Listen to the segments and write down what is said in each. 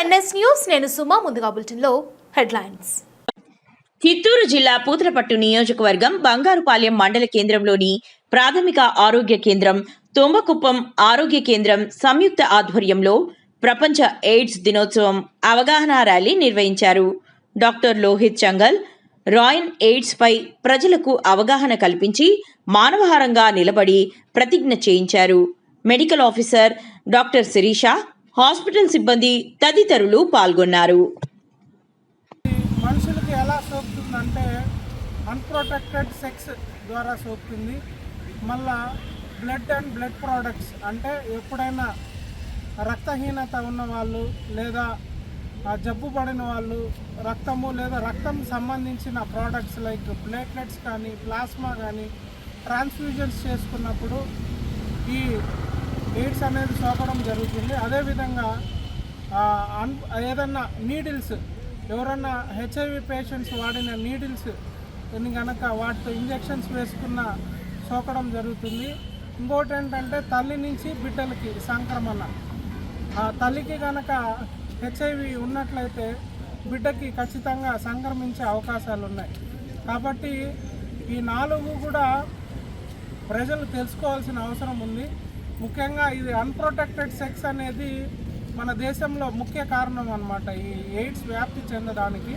NS news నేను సుమా ముందుగా బులెటిన్లో హెడ్లైన్స్. చిత్తూరు జిల్లా పూతలపట్టు నియోజకవర్గం బంగారుపాలెం మండల కేంద్రంలోని ప్రాథమిక ఆరోగ్య కేంద్రం తొంబకుప్పం ఆరోగ్య కేంద్రం సంయుక్త ఆధ్వర్యంలో ప్రపంచ ఎయిడ్స్ దినోత్సవం అవగాహన ర్యాలీ నిర్వహించారు. డాక్టర్ లోహిత్ చంగల్ రాయన్ ఎయిడ్స్ పై ప్రజలకు అవగాహన కల్పించి మానవహారంగా నిలబడి ప్రతిజ్ఞ చేయించారు. Medical officer doctor Sirisha hospital సిబ్బంది తదితరులు పాల్గొన్నారు. మనుషులకి ఎలా సోకుతుందంటే అన్ప్రొటెక్టెడ్ సెక్స్ ద్వారా సోకుతుంది. మళ్ళా బ్లడ్ అండ్ బ్లడ్ ప్రోడక్ట్స్ అంటే ఎప్పుడైనా రక్తహీనత ఉన్న వాళ్ళు లేదా ఆ, జబ్బు పడిన వాళ్ళు రక్తము లేదా రక్తం సంబంధించిన ప్రోడక్ట్స్ లైక్ ప్లేట్లెట్స్ కానీ ప్లాస్మా కానీ ట్రాన్స్ఫ్యూజన్స్ చేసుకున్నప్పుడు ఈ ఎయిడ్స్ అనేది సోకడం జరుగుతుంది. అదేవిధంగా అన్ ఏదన్నా నీడిల్స్ ఎవరన్నా హెచ్ఐవి పేషెంట్స్ వాడిన నీడిల్స్ కనుక వాటితో ఇంజెక్షన్స్ వేసుకున్న సోకడం జరుగుతుంది. ఇంకోటి ఏంటంటే తల్లి నుంచి బిడ్డలకి సంక్రమణ. ఆ తల్లికి కనుక హెచ్ఐవి ఉన్నట్లయితే బిడ్డకి ఖచ్చితంగా సంక్రమించే అవకాశాలు ఉన్నాయి. కాబట్టి ఈ నాలుగు కూడా ప్రజలు తెలుసుకోవాల్సిన అవసరం ఉంది. ముఖ్యంగా ఇది అన్ప్రొటెక్టెడ్ సెక్స్ అనేది మన దేశంలో ముఖ్య కారణం అన్నమాట. ఈ ఎయిడ్స్ వ్యాప్తి చెందడానికి.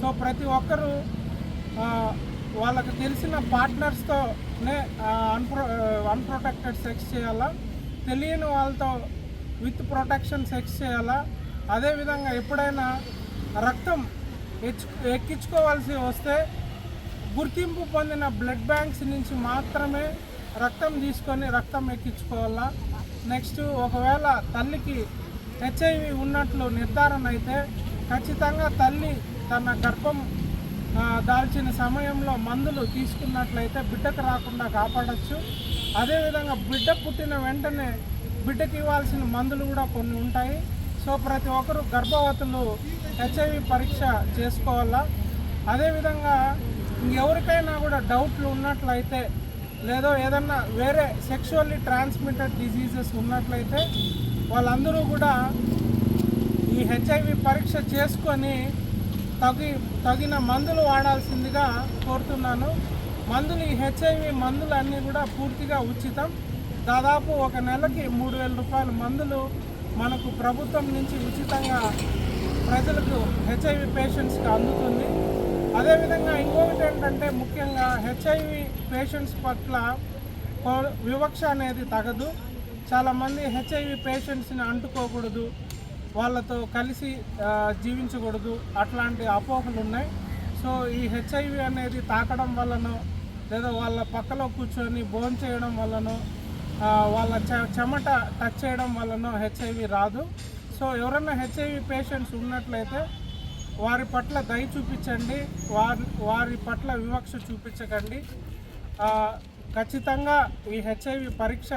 సో ప్రతి ఒక్కరూ వాళ్ళకు వాళ్ళకి తెలిసిన పార్ట్నర్స్తోనే అన్ప్రో అన్ప్రొటెక్టెడ్ సెక్స్ చేయాలా? తెలియని వాళ్ళతో విత్ ప్రొటెక్షన్ సెక్స్ చేయాలా? అదేవిధంగా ఎప్పుడైనా రక్తం ఎచ్చు ఎక్కించుకోవాల్సి వస్తే గుర్తింపు పొందిన బ్లడ్ బ్యాంక్స్ నుంచి మాత్రమే రక్తం తీసుకొని రక్తం ఎక్కించుకోవాలా? నెక్స్ట్ ఒకవేళ తల్లికి హెచ్ఐవి ఉన్నట్లు నిర్ధారణ అయితే ఖచ్చితంగా తల్లి తన గర్భం దాల్చిన సమయంలో మందులు తీసుకున్నట్లయితే బిడ్డకు రాకుండా కాపాడచ్చు. అదేవిధంగా బిడ్డ పుట్టిన వెంటనే బిడ్డకి ఇవ్వాల్సిన మందులు కూడా కొన్ని ఉంటాయి. సో ప్రతి ఒక్కరు గర్భవతులు హెచ్ఐవి పరీక్ష చేసుకోవాలా? అదేవిధంగా ఎవరికైనా కూడా డౌట్లు ఉన్నట్లయితే లేదో ఏదన్నా వేరే సెక్షువల్లీ ట్రాన్స్మిటెడ్ డిసీజెస్ ఉన్నట్లయితే వాళ్ళందరూ కూడా ఈ హెచ్ఐవి పరీక్ష చేసుకొని తగి తగిన మందులు వాడాల్సిందిగా కోరుతున్నాను. మందులు ఈ హెచ్ఐవి మందులు అన్నీ కూడా పూర్తిగా ఉచితం. దాదాపు ఒక నెలకి మూడు వేల రూపాయల మందులు మనకు ప్రభుత్వం నుంచి ఉచితంగా ప్రజలకు హెచ్ఐవి పేషెంట్స్కి అందుతుంది. అదేవిధంగా ఇంకొకటి ఏంటంటే ముఖ్యంగా హెచ్ఐవి పేషెంట్స్ పట్ల వివక్ష అనేది తగదు. చాలామంది హెచ్ఐవి పేషెంట్స్ని అంటుకోకూడదు. వాళ్ళతో కలిసి జీవించకూడదు. అట్లాంటి అపోహలు ఉన్నాయి. సో ఈ హెచ్ఐవి అనేది తాకడం వల్లనో లేదా వాళ్ళ పక్కలో కూర్చొని భోజనం చేయడం వల్లనో వాళ్ళ చె- చెమట టచ్ చేయడం వల్లనో హెచ్ఐవి రాదు. సో ఎవరైనా హెచ్ఐవి పేషెంట్స్ ఉన్నట్లయితే వారి పట్ల దయ చూపించండి వారి వారి పట్ల వివక్ష చూపించకండి. ఖచ్చితంగా ఈ హెచ్ఐవి పరీక్ష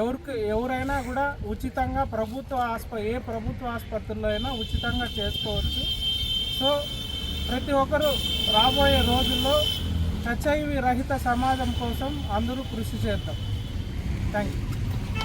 ఎవరికి ఎవరైనా కూడా ఉచితంగా ప్రభుత్వ ఆస్ప ఏ ప్రభుత్వ ఆసుపత్రిలో అయినా ఉచితంగా చేసుకోవచ్చు. సో ప్రతి ఒక్కరు రాబోయే రోజుల్లో హెచ్ఐవి రహిత సమాజం కోసం అందరూ కృషి చేద్దాం. Thank you